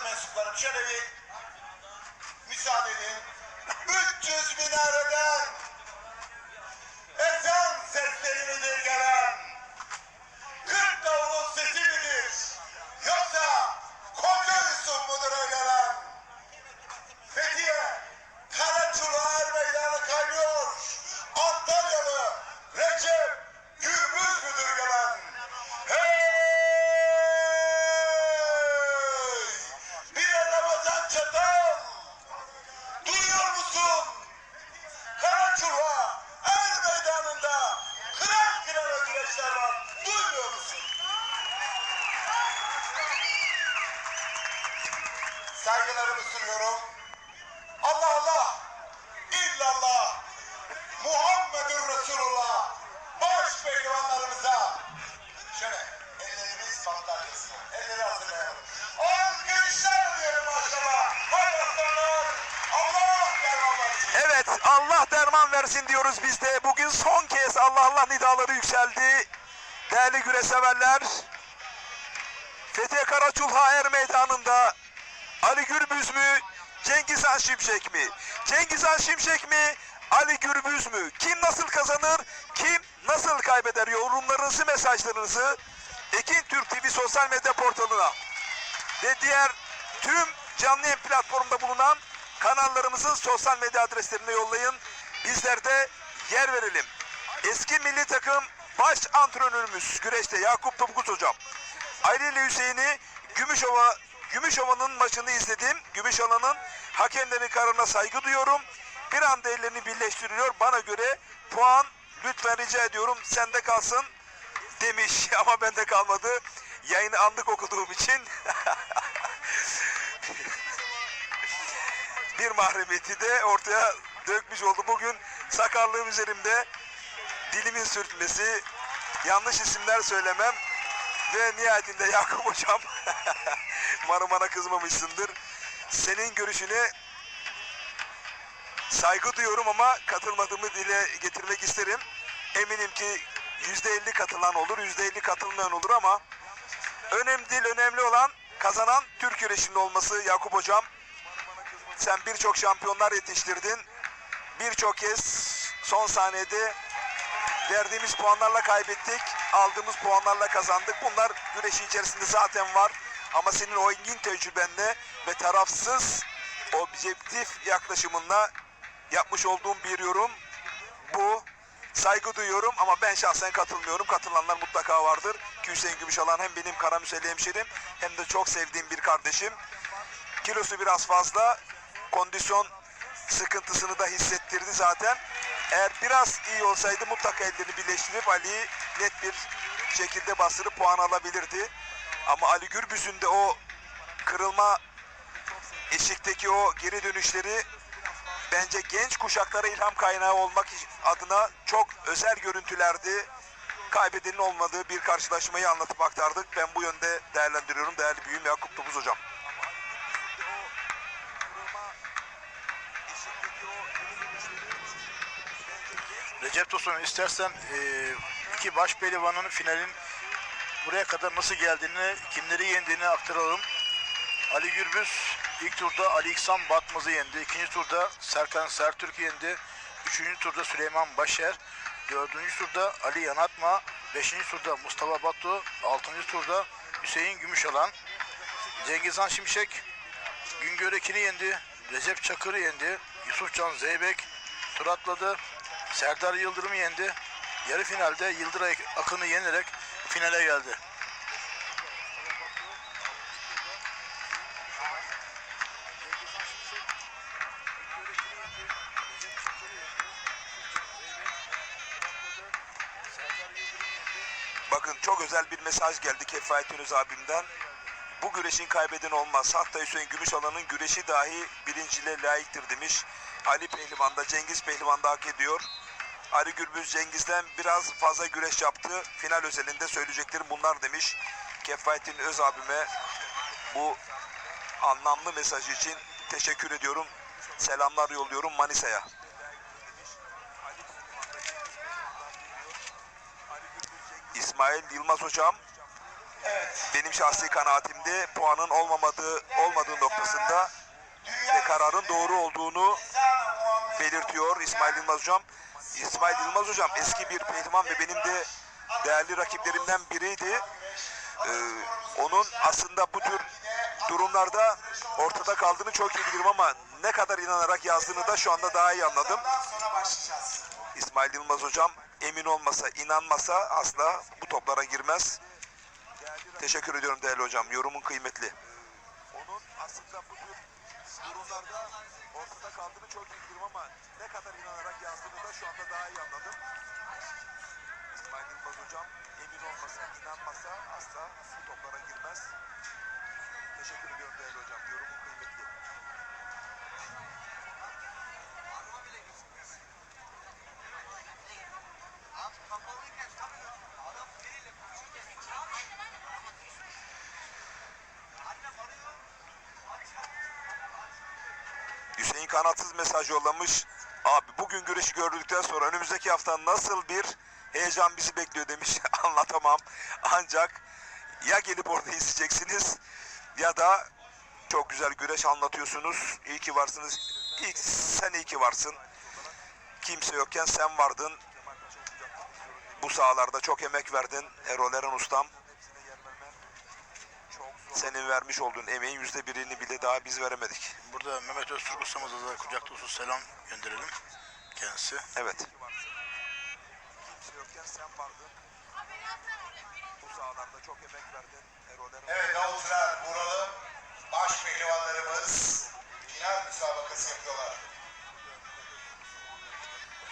basın mensuplarım şöyle müsaade edin. 300 minareden ezan Allah derman versin diyoruz biz de. Bugün son kez Allah Allah nidaları yükseldi. Değerli güreş severler. Fethiye Karaçulha Er Meydanı'nda Ali Gürbüz mü? Cengiz Han Şimşek mi? Cengiz Han Şimşek mi? Ali Gürbüz mü? Kim nasıl kazanır? Kim nasıl kaybeder? Yorumlarınızı, mesajlarınızı Ekin Türk TV sosyal medya portalına ve diğer tüm canlı yayın platformunda bulunan kanallarımızın sosyal medya adreslerine yollayın. Bizler de yer verelim. Eski milli takım baş antrenörümüz güreşte Yakup Topukuz hocam. Ayrı ile Hüseyin'i Gümüşova Gümüşova'nın maçını izledim. Gümüşova'nın hakemlerin kararına saygı duyuyorum. Bir anda ellerini birleştiriyor. Bana göre puan lütfen rica ediyorum sende kalsın demiş ama bende kalmadı. Yayını anlık okuduğum için bir mahremiyeti de ortaya dökmüş oldu. Bugün sakarlığım üzerimde dilimin sürtmesi, yanlış isimler söylemem ve nihayetinde Yakup hocam umarım bana kızmamışsındır. Senin görüşüne saygı duyuyorum ama katılmadığımı dile getirmek isterim. Eminim ki yüzde elli katılan olur, yüzde elli katılmayan olur ama önemli değil, önemli olan kazanan Türk güreşinde olması Yakup hocam. Sen birçok şampiyonlar yetiştirdin. Birçok kez son saniyede verdiğimiz puanlarla kaybettik. Aldığımız puanlarla kazandık. Bunlar güreşin içerisinde zaten var. Ama senin o engin tecrübenle ve tarafsız objektif yaklaşımınla yapmış olduğum bir yorum bu. Saygı duyuyorum ama ben şahsen katılmıyorum. Katılanlar mutlaka vardır. Ki Hüseyin Gümüşalan hem benim Karamüseli hemşerim hem de çok sevdiğim bir kardeşim. Kilosu biraz fazla. Kondisyon sıkıntısını da hissettirdi zaten. Eğer biraz iyi olsaydı mutlaka ellerini birleştirip Ali'yi net bir şekilde bastırıp puan alabilirdi. Ama Ali Gürbüz'ün de o kırılma eşikteki o geri dönüşleri bence genç kuşaklara ilham kaynağı olmak adına çok özel görüntülerdi. Kaybedenin olmadığı bir karşılaşmayı anlatıp aktardık. Ben bu yönde değerlendiriyorum değerli büyüğüm Yakup Topuz hocam. Recep Tosun istersen e, iki baş pehlivanın finalin buraya kadar nasıl geldiğini, kimleri yendiğini aktaralım. Ali Gürbüz ilk turda Ali İksan Batmaz'ı yendi. İkinci turda Serkan Sertürk'ü yendi. Üçüncü turda Süleyman Başer. Dördüncü turda Ali Yanatma. Beşinci turda Mustafa Batu. Altıncı turda Hüseyin Gümüşalan. Cengizhan Şimşek Güngör Ekin'i yendi. Recep Çakır'ı yendi. Yusufcan Zeybek tur atladı. Serdar Yıldırım'ı yendi. Yarı finalde Yıldıray Akın'ı yenerek finale geldi. Bakın çok özel bir mesaj geldi Kefayet Yunus abimden. Bu güreşin kaybeden olmaz. Hatta Hüseyin Gümüşalan'ın güreşi dahi birinciliğe layıktır demiş. Ali Pehlivan da Cengiz Pehlivan da hak ediyor. Ali Gürbüz Cengiz'den biraz fazla güreş yaptı. Final özelinde söyleyeceklerim bunlar demiş. Kefayettin Öz abime bu anlamlı mesaj için teşekkür ediyorum. Selamlar yolluyorum Manisa'ya. İsmail Yılmaz hocam benim şahsi kanaatimde puanın olmamadığı olmadığı noktasında ve kararın doğru olduğunu belirtiyor İsmail Yılmaz Hocam. İsmail Yılmaz Hocam eski bir pehlivan ve benim de değerli rakiplerimden biriydi. Ee, onun aslında bu tür durumlarda ortada kaldığını çok iyi bilirim ama ne kadar inanarak yazdığını da şu anda daha iyi anladım. İsmail Yılmaz Hocam emin olmasa, inanmasa asla bu toplara girmez. Teşekkür ediyorum değerli hocam. Yorumun kıymetli. Onun aslında bu tür durumlarda ortada kaldığını çok iyi bilirim ama ne kadar inanarak yazdığını da şu anda daha iyi anladım. İsmail Yılmaz Hocam emin olmasa, inanmasa asla bu toplara girmez. Teşekkür ediyorum değerli hocam. Yorumun kıymetli. Hüseyin Kanatsız mesaj yollamış. Abi bugün güreşi gördükten sonra önümüzdeki hafta nasıl bir heyecan bizi bekliyor demiş. Anlatamam. Ancak ya gelip orada izleyeceksiniz ya da çok güzel güreş anlatıyorsunuz. İyi ki varsınız. İlk sen iyi ki varsın. Kimse yokken sen vardın. Bu sahalarda çok emek verdin. Erol Eren Ustam. Senin vermiş olduğun emeğin yüzde birini bile daha biz veremedik. Burada Mehmet Öztürk ustamıza da kucak dolusu selam gönderelim kendisi. Evet. Kimse yokken sen vardın. Bu sahalarda çok emek verdin. Erol Eren Evet davulcular buralı baş pehlivanlarımız final müsabakası yapıyorlar.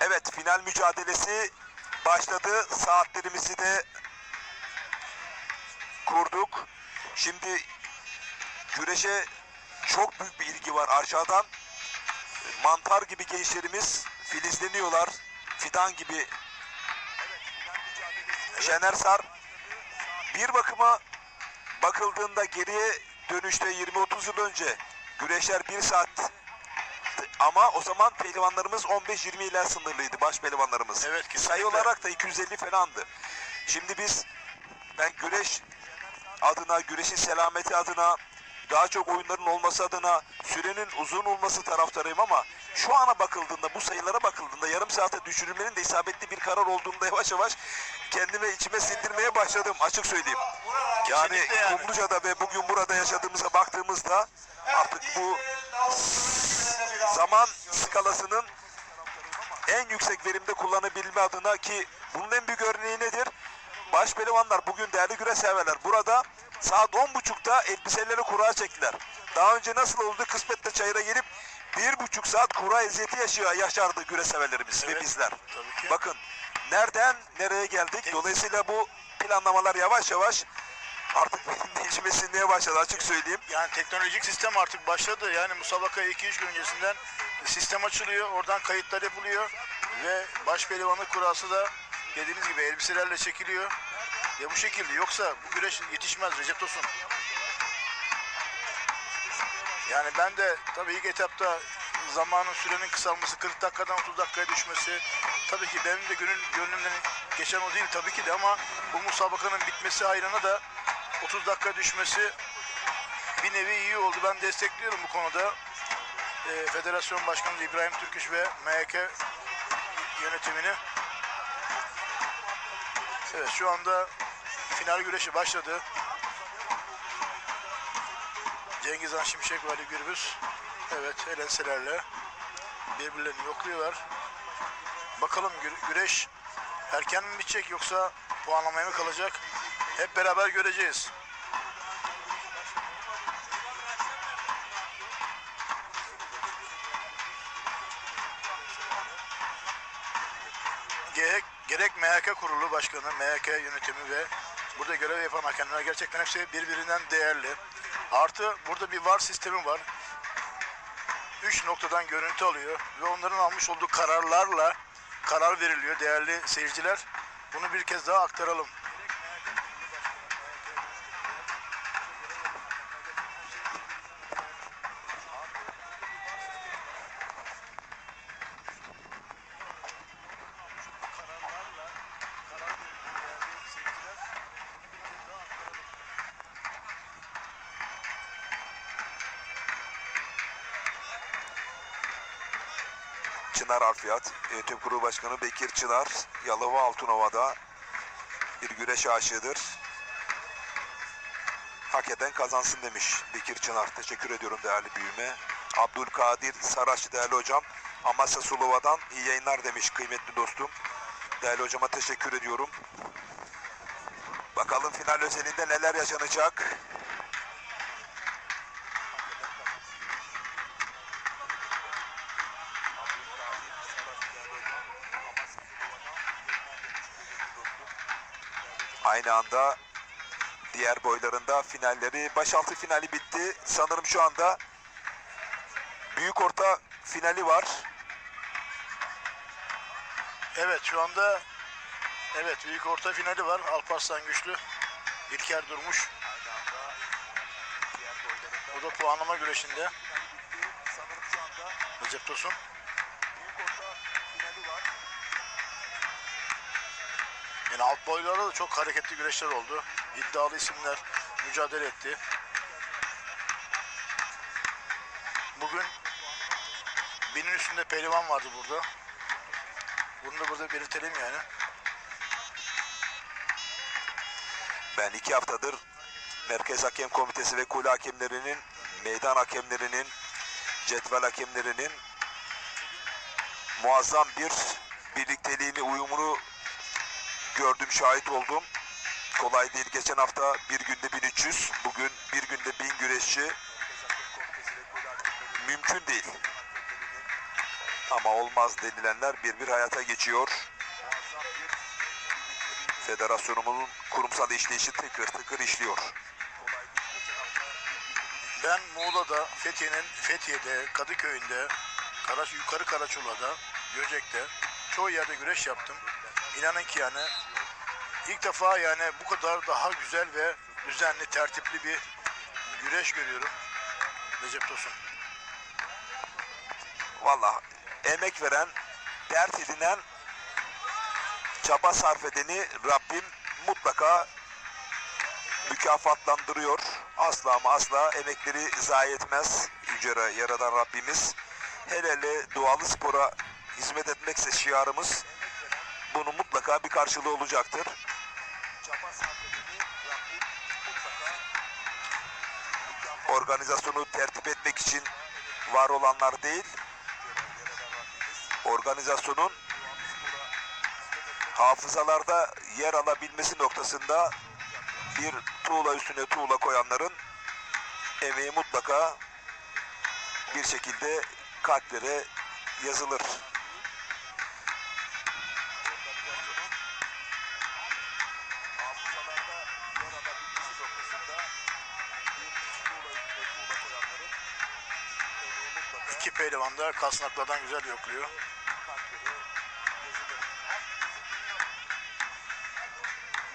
Evet final mücadelesi başladı. Saatlerimizi de kurduk. Şimdi güreşe çok büyük bir ilgi var aşağıdan. Mantar gibi gençlerimiz filizleniyorlar. Fidan gibi. Şener Sar bir bakıma bakıldığında geriye dönüşte 20-30 yıl önce güreşler bir saat ama o zaman pehlivanlarımız 15-20 ile sınırlıydı baş pehlivanlarımız. Evet, kesinlikle. Sayı olarak da 250 falandı. Şimdi biz ben güreş adına, güreşin selameti adına, daha çok oyunların olması adına, sürenin uzun olması taraftarıyım ama şu ana bakıldığında, bu sayılara bakıldığında yarım saate düşürülmenin de isabetli bir karar olduğunda yavaş yavaş kendime içime sindirmeye başladım açık söyleyeyim. Yani yani. Kumluca'da ve bugün burada yaşadığımıza baktığımızda artık bu zaman skalasının en yüksek verimde kullanabilme adına ki bunun en büyük örneği nedir? Baş pehlivanlar bugün değerli güreş severler. Burada saat 10.30'da elbiseleri kura çektiler. Daha önce nasıl oldu? Kısmetle çayıra gelip bir buçuk saat kura eziyeti yaşıyor, yaşardı güreş severlerimiz ve Evet, bizler. tabii ki. Bakın nereden nereye geldik? Dolayısıyla bu planlamalar yavaş yavaş artık benim de içime sinmeye başladı açık söyleyeyim. Yani teknolojik sistem artık başladı. Yani musabaka 2-3 gün öncesinden sistem açılıyor. Oradan kayıtlar yapılıyor. Ve baş pehlivanlık kurası da dediğiniz gibi elbiselerle çekiliyor. Ya bu şekilde. Yoksa bu güreş yetişmez Recep Tosun. Yani ben de tabii ilk etapta zamanın sürenin kısalması, 40 dakikadan 30 dakikaya düşmesi tabii ki benim de gönül, gönlümden geçen o değil tabii ki de ama bu musabakanın bitmesi ayrına da 30 dakika düşmesi bir nevi iyi oldu. Ben destekliyorum bu konuda. Ee, Federasyon Başkanı İbrahim Türküş ve MHK yönetimini. Evet şu anda final güreşi başladı. Cengiz Han Şimşek ve Ali Gürbüz. Evet el enselerle birbirlerini yokluyorlar. Bakalım gü- güreş erken mi bitecek yoksa puanlamaya mı kalacak? Hep beraber göreceğiz. Gerek, gerek MHK kurulu başkanı, MHK yönetimi ve burada görev yapan hakemler gerçekten hepsi birbirinden değerli. Artı burada bir VAR sistemi var. Üç noktadan görüntü alıyor ve onların almış olduğu kararlarla karar veriliyor değerli seyirciler. Bunu bir kez daha aktaralım. Çınar Arfiyat, Yönetim Kurulu Başkanı Bekir Çınar, Yalova Altınova'da bir güreş aşığıdır. Hak eden kazansın demiş Bekir Çınar. Teşekkür ediyorum değerli büyüme. Abdülkadir Saraçlı değerli hocam. Amasya Sulova'dan iyi yayınlar demiş kıymetli dostum. Değerli hocama teşekkür ediyorum. Bakalım final özelinde neler yaşanacak. Aynı anda diğer boylarında finalleri, başaltı finali bitti. Sanırım şu anda büyük orta finali var. Evet şu anda evet büyük orta finali var. Alparslan Güçlü, İlker Durmuş. O da puanlama güreşinde. Recep Tosun. Yani alt boylarda da çok hareketli güreşler oldu. İddialı isimler mücadele etti. Bugün binin üstünde pehlivan vardı burada. Bunu da burada belirtelim yani. Ben iki haftadır Merkez Hakem Komitesi ve kule hakemlerinin, meydan hakemlerinin, cetvel hakemlerinin muazzam bir birlikteliğini, uyumunu gördüm, şahit oldum. Kolay değil. Geçen hafta bir günde 1300, bugün bir günde 1000 güreşçi. Mümkün değil. Ama olmaz denilenler bir bir hayata geçiyor. Federasyonumuzun kurumsal işleyişi tıkır tıkır işliyor. Ben Muğla'da, Fethiye'nin Fethiye'de, Kadıköy'ünde, Karaç, Yukarı Karaçula'da, Göcek'te çoğu yerde güreş yaptım. İnanın ki yani ilk defa yani bu kadar daha güzel ve düzenli, tertipli bir güreş görüyorum. Recep Tosun. Valla emek veren, dert edinen, çaba sarf edeni Rabbim mutlaka mükafatlandırıyor. Asla ama asla emekleri zayi etmez Yüce Yaradan Rabbimiz. Hele hele dualı spora hizmet etmekse şiarımız bunun mutlaka bir karşılığı olacaktır. Organizasyonu tertip etmek için var olanlar değil, organizasyonun hafızalarda yer alabilmesi noktasında bir tuğla üstüne tuğla koyanların emeği mutlaka bir şekilde kalplere yazılır. İki pehlivan da kasnaklardan güzel yokluyor.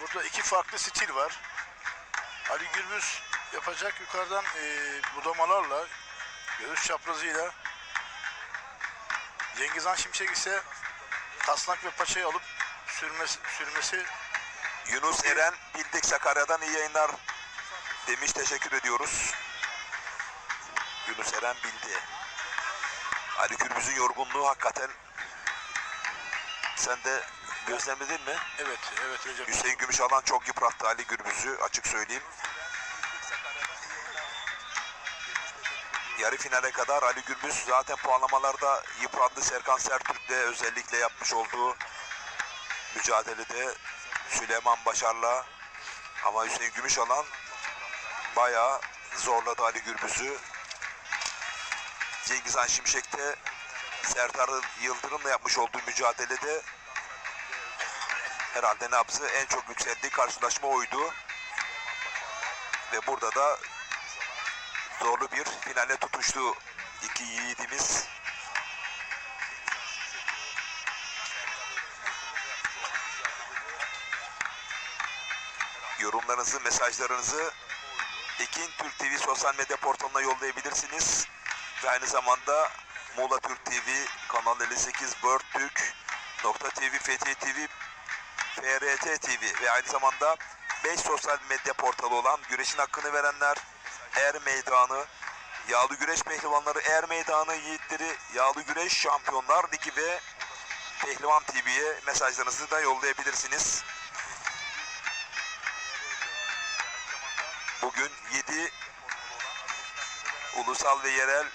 Burada iki farklı stil var. Ali Gürbüz yapacak yukarıdan eee budamalarla, göğüs çaprazıyla. Cengiz Han Şimşek ise kasnak ve paçayı alıp sürmesi, sürmesi Yunus Eren Bildik Sakarya'dan iyi yayınlar demiş teşekkür ediyoruz. Yunus Eren bildi. Ali Gürbüz'ün yorgunluğu hakikaten sen de gözlemledin mi? evet evet Recep. Hüseyin Gümüşalan çok yıprattı Ali Gürbüz'ü açık söyleyeyim. Yarı finale kadar Ali Gürbüz zaten puanlamalarda yıprandı. Serkan Sertürk'le özellikle yapmış olduğu mücadelede Süleyman Başar'la ama Hüseyin Gümüşalan bayağı zorladı Ali Gürbüz'ü. Cengiz Han Şimşek'te Serdar Yıldırım'la yapmış olduğu mücadelede herhalde nabzı en çok yükseldiği karşılaşma oydu. Ve burada da zorlu bir finale tutuştu iki yiğidimiz. Yorumlarınızı, mesajlarınızı Ekin Türk TV sosyal medya portalına yollayabilirsiniz. Ve aynı zamanda Muğla Türk TV, Kanal 58, Bird Türk, Nokta TV, Fethiye TV, FRT TV ve aynı zamanda 5 sosyal medya portalı olan Güreşin Hakkını Verenler, Er Meydanı, Yağlı güreş pehlivanları Er Meydanı yiğitleri Yağlı Güreş Şampiyonlar Ligi ve Pehlivan TV'ye mesajlarınızı da yollayabilirsiniz. Bugün 7 ulusal ve yerel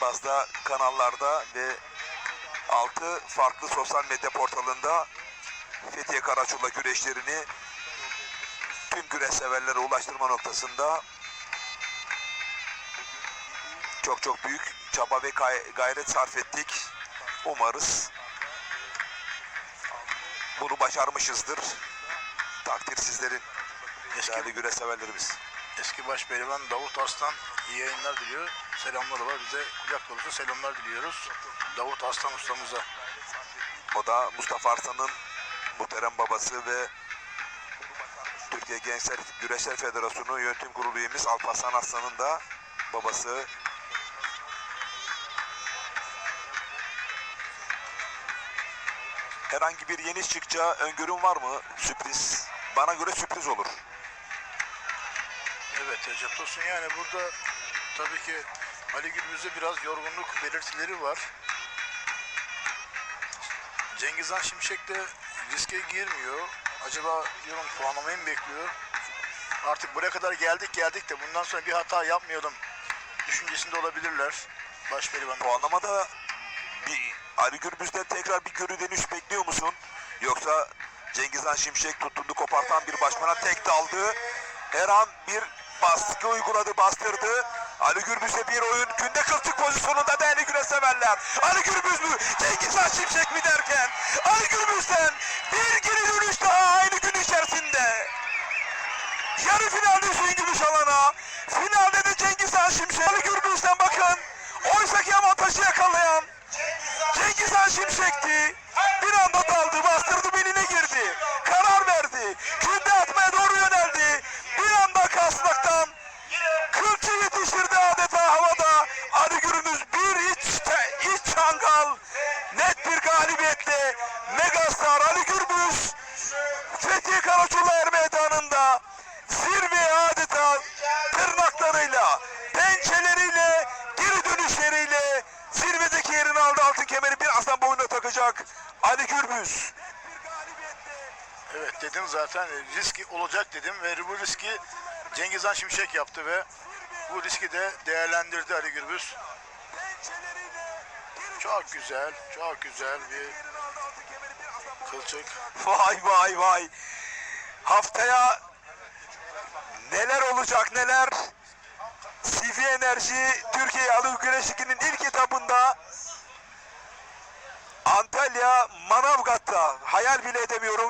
bazda kanallarda ve 6 farklı sosyal medya portalında Fethiye Karaçula güreşlerini tüm güreş severlere ulaştırma noktasında çok çok büyük çaba ve gay- gayret sarf ettik. Umarız bunu başarmışızdır. Takdir sizlerin Eski, değerli güreş severlerimiz. eski baş Davut Aslan iyi yayınlar diliyor. Selamları var. Bize kucak dolusu selamlar diliyoruz. Davut Aslan ustamıza. O da Mustafa Arslan'ın muhterem babası ve Türkiye Gençler Güreşler Federasyonu Yönetim Kurulu üyemiz Alparslan Arslan'ın da babası. Herhangi bir yeni çıkacağı öngörün var mı? Sürpriz. Bana göre sürpriz olur. Evet Recep Tosun yani burada tabii ki Ali Gürbüz'de biraz yorgunluk belirtileri var. Cengiz Han Şimşek de riske girmiyor. Acaba diyorum puanlamayı mı bekliyor? Artık buraya kadar geldik geldik de bundan sonra bir hata yapmayalım düşüncesinde olabilirler. Baş pehlivan. Puanlamada bir Ali Gürbüz'den tekrar bir görü dönüş bekliyor musun? Yoksa Cengiz Han Şimşek tuttundu kopartan bir başmana tek daldı. Her an bir baskı uyguladı, bastırdı. Ali Gürbüz'e bir oyun günde kılçık pozisyonunda değerli güreş severler. Ali Gürbüz mü? Cengiz Han mi derken? Ali Gürbüz'den bir geri dönüş daha aynı gün içerisinde. Yarı finalde Hüseyin Gümüş alana. Finalde de Cengiz Han takacak Ali Gürbüz. Evet dedim zaten riski olacak dedim ve bu riski Cengiz Han Şimşek yaptı ve bu riski de değerlendirdi Ali Gürbüz. Çok güzel, çok güzel bir kılçık. Vay vay vay. Haftaya neler olacak neler. CV Enerji Türkiye Yalı Güreş ilk etapında Antalya Manavgat'ta hayal bile edemiyorum.